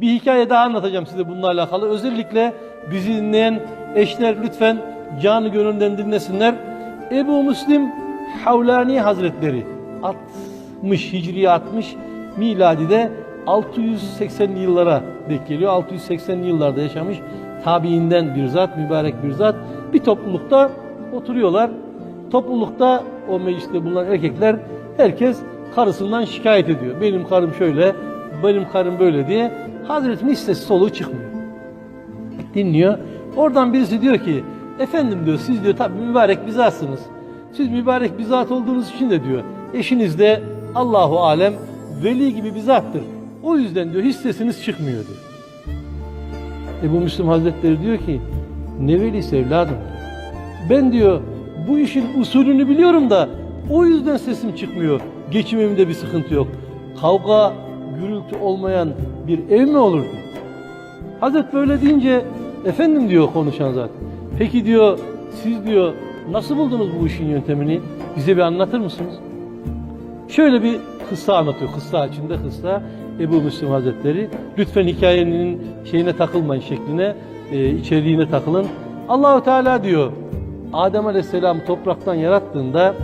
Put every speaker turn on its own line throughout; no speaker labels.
bir hikaye daha anlatacağım size bununla alakalı. Özellikle bizi dinleyen eşler lütfen canı gönülden dinlesinler. Ebu Müslim Havlani Hazretleri 60 Hicri 60 miladide 680'li yıllara denk geliyor. 680'li yıllarda yaşamış tabiinden bir zat, mübarek bir zat. Bir toplulukta oturuyorlar. Toplulukta o mecliste bulunan erkekler herkes karısından şikayet ediyor. Benim karım şöyle, benim karım böyle diye. Hazretin hiç sesi soluğu çıkmıyor. Dinliyor. Oradan birisi diyor ki efendim diyor siz diyor tabi mübarek bir zatsınız. Siz mübarek bir zat olduğunuz için de diyor eşiniz de Allahu alem veli gibi bir zattır. O yüzden diyor hiç sesiniz çıkmıyor diyor. Ebu Müslim Hazretleri diyor ki ne velisi evladım ben diyor bu işin usulünü biliyorum da o yüzden sesim çıkmıyor. Geçimimde bir sıkıntı yok. Kavga, gürültü olmayan bir ev mi olur diyor. Hazret böyle deyince efendim diyor konuşan zat. Peki diyor siz diyor nasıl buldunuz bu işin yöntemini? Bize bir anlatır mısınız? Şöyle bir kıssa anlatıyor. Kıssa içinde kıssa Ebu Müslim Hazretleri. Lütfen hikayenin şeyine takılmayın şekline, e, içeriğine takılın. Allahu Teala diyor Adem Aleyhisselam topraktan yarattığında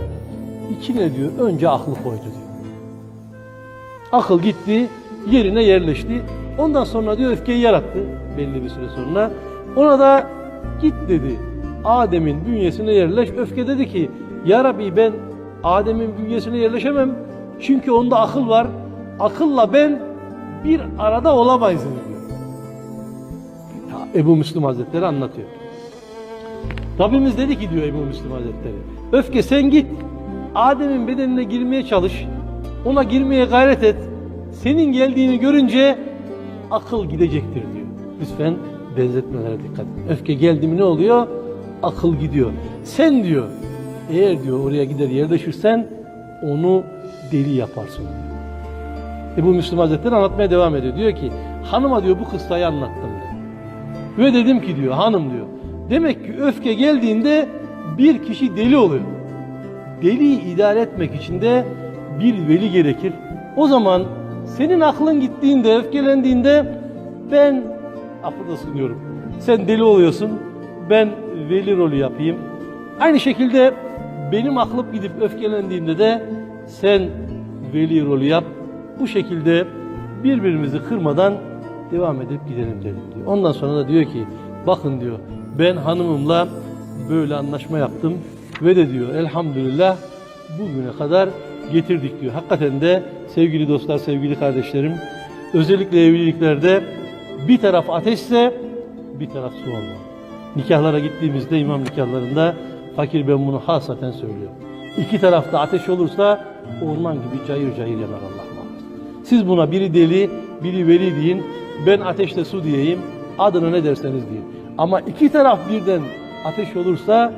içine diyor önce aklı koydu diyor. Akıl gitti, yerine yerleşti. Ondan sonra diyor öfkeyi yarattı belli bir süre sonra. Ona da git dedi. Adem'in bünyesine yerleş. Öfke dedi ki Ya Rabbi ben Adem'in bünyesine yerleşemem. Çünkü onda akıl var. Akılla ben bir arada olamayız diyor. Ebu Müslüm Hazretleri anlatıyor. Rabbimiz dedi ki diyor Ebu Müslüm Hazretleri. Öfke sen git Adem'in bedenine girmeye çalış. Ona girmeye gayret et. Senin geldiğini görünce akıl gidecektir diyor. Lütfen benzetmelere dikkat edin. Öfke geldi mi ne oluyor? Akıl gidiyor. Sen diyor eğer diyor oraya gider yerleşirsen onu deli yaparsın diyor. Ebu Müslüm Hazretleri anlatmaya devam ediyor. Diyor ki hanıma diyor bu kıssayı anlattım diyor. Ve dedim ki diyor hanım diyor. Demek ki öfke geldiğinde bir kişi deli oluyor. Deliyi idare etmek için de bir veli gerekir. O zaman senin aklın gittiğinde, öfkelendiğinde ben affı sunuyorum. Sen deli oluyorsun. Ben veli rolü yapayım. Aynı şekilde benim aklım gidip öfkelendiğimde de sen veli rolü yap. Bu şekilde birbirimizi kırmadan devam edip gidelim dedim diyor. Ondan sonra da diyor ki bakın diyor ben hanımımla böyle anlaşma yaptım ve de diyor elhamdülillah bugüne kadar getirdik diyor. Hakikaten de sevgili dostlar, sevgili kardeşlerim özellikle evliliklerde bir taraf ateşse bir taraf su olmalı. Nikahlara gittiğimizde imam nikahlarında fakir ben bunu hasaten söylüyorum. İki tarafta ateş olursa orman gibi cayır cayır yanar Allah muhafaza. Siz buna biri deli, biri veli deyin. Ben ateşle su diyeyim. Adına ne derseniz deyin. Ama iki taraf birden ateş olursa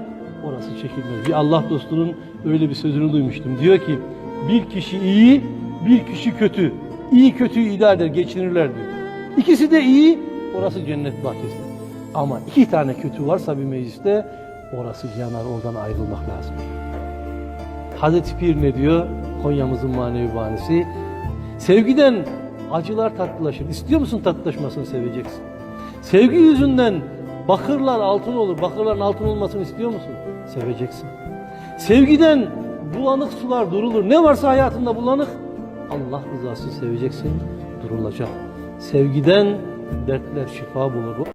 orası çekilmez. Bir Allah dostunun öyle bir sözünü duymuştum. Diyor ki bir kişi iyi, bir kişi kötü. İyi kötüyü idare eder, geçinirler diyor. İkisi de iyi, orası cennet bahçesi. Ama iki tane kötü varsa bir mecliste orası yanar, oradan ayrılmak lazım. Hazreti Pir ne diyor? Konya'mızın manevi bahanesi. Sevgiden acılar tatlılaşır. İstiyor musun tatlılaşmasını seveceksin. Sevgi yüzünden bakırlar altın olur. Bakırların altın olmasını istiyor musun? Seveceksin. Sevgiden bulanık sular durulur. Ne varsa hayatında bulanık Allah rızası seveceksin, durulacak. Sevgiden dertler şifa bulur.